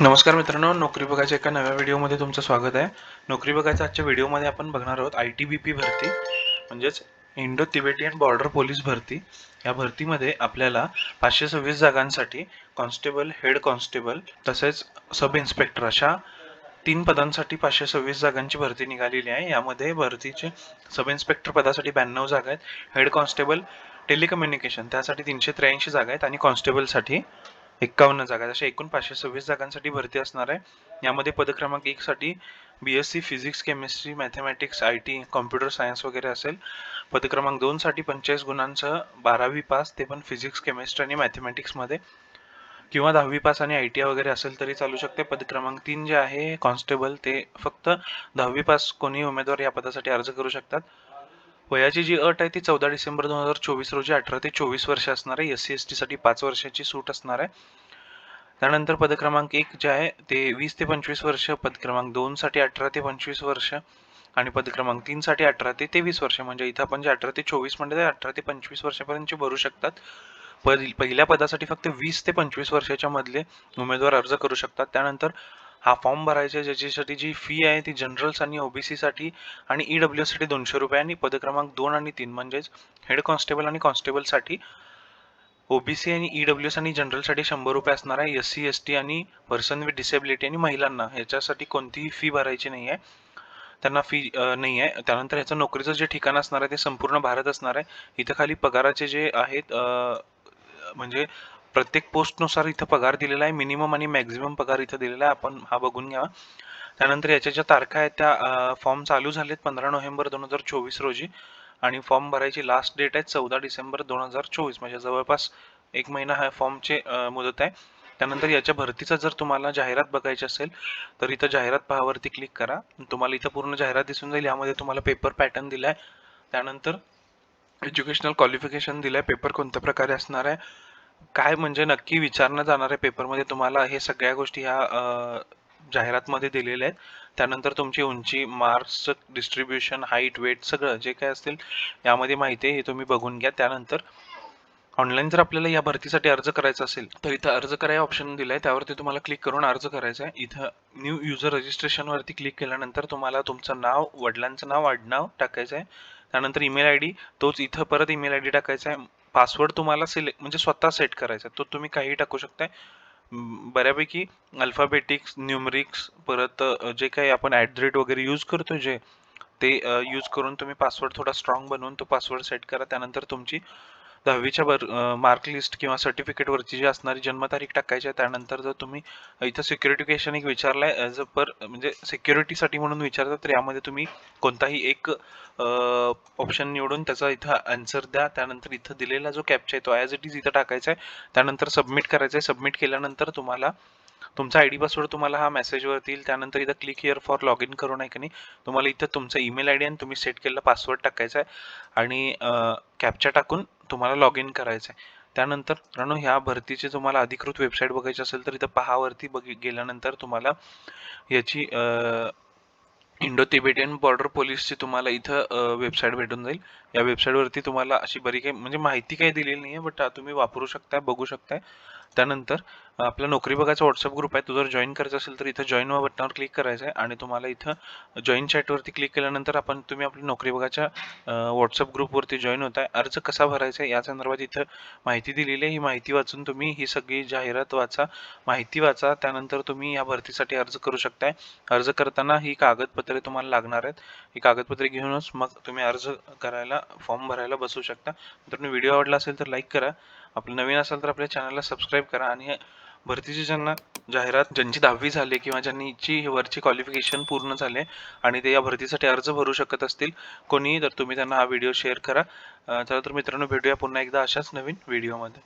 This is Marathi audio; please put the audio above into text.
नमस्कार मित्रांनो नोकरी बघायच्या एका नव्या व्हिडिओमध्ये तुमचं स्वागत आहे. नोकरी बघायच्या आजच्या व्हिडिओमध्ये आपण बघणार आहोत आय टी बी पी भरती म्हणजेच इंडो तिबेटियन बॉर्डर पोलीस भरती. या भरतीमध्ये आपल्याला पाचशे सव्वीस जागांसाठी कॉन्स्टेबल हेड कॉन्स्टेबल तसेच सब इन्स्पेक्टर अशा तीन पदांसाठी पाचशे सव्वीस जागांची भरती निघालेली आहे. यामध्ये भरतीचे सब इन्स्पेक्टर पदासाठी ब्याण्णव जागा आहेत हेड कॉन्स्टेबल टेलिकम्युनिकेशन त्यासाठी तीनशे त्र्याऐंशी जागा आहेत आणि कॉन्स्टेबलसाठी एक्कावन्न जागा अशा एकूण पाचशे सव्वीस जागांसाठी भरती असणार आहे. यामध्ये पदक्रमांक एक साठी B S C physics chemistry mathematics I T computer science वगैरे असेल. पदक्रमांक दोन साठी पंचेचाळीस गुणांसह बारावी पास ते पण फिजिक्स केमिस्ट्री आणि मॅथमॅटिक्समध्ये किंवा दहावी पास आणि आय टी आय वगैरे असेल तरी चालू शकते. पदक्रमांक तीन जे आहे कॉन्स्टेबल ते फक्त दहावी पास कोणी उमेदवार या पदासाठी अर्ज करू शकतात. वयाची जी अट आहे ती चौदा डिसेंबर दोन हजार चोवीस रोजी अठरा ते चोवीस वर्ष असणार आहे. एस सी एस टीसाठी पाच वर्षाची सूट असणार आहे. त्यानंतर पदक्रमांक एक जे आहे ते वीस ते पंचवीस वर्ष पदक्रमांक दोनसाठी अठरा ते पंचवीस वर्ष आणि पदक्रमांक तीनसाठी अठरा ते तेवीस वर्ष. म्हणजे इथं आपण जे अठरा ते चोवीस म्हणजे अठरा ते पंचवीस वर्षापर्यंतचे भरू शकतात. पहिल्या पदासाठी फक्त वीस ते पंचवीस वर्षाच्या मधले उमेदवार अर्ज करू शकतात. त्यानंतर हा फॉर्म भरायचा ज्याच्यासाठी जी फी आहे ती जनरल्स आणि ओबीसीसाठी आणि ई डब्ल्यू साठी दोनशे रुपये आणि पद क्रमांक दोन आणि तीन म्हणजेच हेड कॉन्स्टेबल आणि कॉन्स्टेबलसाठी ओबीसी आणि ई डब्ल्यू एस आणि जनरलसाठी शंभर रुपये असणार आहे एस सी एस टी आणि पर्सन विथ डिसेबिलिटी आणि महिलांना. ह्याच्यासाठी कोणतीही फी भरायची नाही आहे त्यांना फी नाही आहे त्यानंतर ह्याचं नोकरीचं जे ठिकाण असणार आहे ते संपूर्ण भारत असणार आहे. इथं खाली पगाराचे जे आहेत म्हणजे प्रत्येक पोस्टनुसार इथं पगार दिलेला आहे मिनिमम आणि मॅक्झिमम पगार इथं दिलेला आहे. आपण हा बघून घ्यावा त्यानंतर याच्या ज्या तारखा आहेत त्या फॉर्म चालू झालेत पंधरा नोव्हेंबर दोन हजार चोवीस रोजी. आणि फॉर्म भरायची लास्ट डेट आहे चौदा डिसेंबर दोन हजार चोवीस. म्हणजे जवळपास एक महिना हा फॉर्मचे मुदत आहे. त्यानंतर याच्या भरतीचा जर तुम्हाला जाहिरात बघायची असेल तर इथं जाहिरात पहावरती क्लिक करा. तुम्हाला इथं पूर्ण जाहिरात दिसून जाईल. यामध्ये तुम्हाला पेपर पॅटर्न दिलाय. त्यानंतर एज्युकेशनल क्वालिफिकेशन दिलं आहे पेपर कोणत्या प्रकारे असणार आहे? काय म्हणजे नक्की विचारण्यात जाणार आहे पेपरमध्ये तुम्हाला हे सगळ्या गोष्टी ह्या अ, जाहिरातमध्ये दिलेल्या आहेत. त्यानंतर तुमची उंची मार्क्स डिस्ट्रीब्युशन हाईट वेट सगळं जे काय असतील यामध्ये माहिती आहे हे तुम्ही बघून घ्या. त्यानंतर ऑनलाईन जर आपल्याला या भरतीसाठी अर्ज करायचा असेल तर इथं अर्ज करायला ऑप्शन दिलाय. त्यावरती तुम्हाला क्लिक करून अर्ज करायचा आहे. इथं न्यू युजर रजिस्ट्रेशनवरती क्लिक केल्यानंतर तुम्हाला तुमचं नाव वडिलांचं नाव आडनाव टाकायचं आहे. त्यानंतर ईमेल आय डी तोच इथं परत ईमेल आय डी टाकायचा आहे. पासवर्ड तुम्हाला सिलेक्ट म्हणजे स्वतः सेट करायचा. आहे तो तुम्ही काही टाकू शकताय. बऱ्यापैकी अल्फाबेटिक्स न्यूमरिक्स परत जे काही आपण ॲट द रेट वगैरे यूज करतो जे ते यूज करून तुम्ही पासवर्ड थोडा स्ट्रॉंग बनवून तो पासवर्ड सेट करा. त्यानंतर तुमची दहावीच्या वर मार्क लिस्ट किंवा सर्टिफिकेटवरची जी असणारी जन्मतारीख टाकायची आहे त्यानंतर जर तुम्ही इथं सिक्युरिटी क्वेश्चन एक विचारलाय ॲज अ पर म्हणजे सिक्युरिटीसाठी म्हणून विचारता तर यामध्ये तुम्ही कोणताही एक ऑप्शन निवडून त्याचा इथं आन्सर द्या. त्यानंतर इथं दिलेला जो कॅप्चा आहे तो ॲज इट इज इथं टाकायचा आहे. त्यानंतर सबमिट करायचं आहे. सबमिट केल्यानंतर तुम्हाला तुमचा आय डी पासवर्ड तुम्हाला हा मेसेजवरती येईल त्यानंतर इथं click here for log in करून आहे का नाही तुम्हाला इथं तुमचा ईमेल आय डी आणि तुम्ही सेट केलेला पासवर्ड टाकायचा आहे. आणि कॅप्चा टाकून तुम्हाला लॉग इन करायचं आहे. त्यानंतर रणू ह्या भरतीची तुम्हाला अधिकृत वेबसाईट बघायची असेल तर इथं पहावरती बघ गेल्यानंतर तुम्हाला याची इंडो तिबेटियन बॉर्डर पोलीसची तुम्हाला इथं वेबसाईट भेटून जाईल. या वेबसाईटवरती तुम्हाला अशी बरी काही म्हणजे माहिती काही दिलेली नाही आहे बट तुम्ही वापरू शकताय बघू शकताय. त्यानंतर आपला नोकरी बघायचा व्हॉट्सअप ग्रुप आहे तो जर जॉईन करायचा असेल तर इथं जॉईन व बटनावर क्लिक करायचं आहे आणि तुम्हाला इथं जॉईन चॅटवरती क्लिक केल्यानंतर आपण तुम्ही आपली नोकरी बघायच्या व्हॉट्सअप ग्रुपवरती जॉईन होत आहे अर्ज कसा भरायचा आहे या संदर्भात इथं माहिती दिलेली आहे. ही माहिती वाचून तुम्ही ही सगळी जाहिरात वाचा माहिती वाचा. त्यानंतर तुम्ही या भरतीसाठी अर्ज करू शकताय. अर्ज करताना ही कागदपत्रे तुम्हाला लागणार आहेत. ही कागदपत्रे घेऊनच मग तुम्ही अर्ज करायला फॉर्म भरायला बसू शकता. तर तुम्ही व्हिडिओ आवडला असेल तर लाईक करा. आपलं नवीन असाल तर आपल्या चॅनलला सबस्क्राईब करा आणि भरतीची ज्यांना जाहिरात ज्यांची दहावी झाली किंवा ज्यांची वरची क्वालिफिकेशन पूर्ण झाले आणि ते या भरतीसाठी अर्ज भरू शकत असतील कोणीही तर तुम्ही त्यांना हा व्हिडिओ शेअर करा. चला तर मित्रांनो भेटूया पुन्हा एकदा अशाच नवीन व्हिडिओमध्ये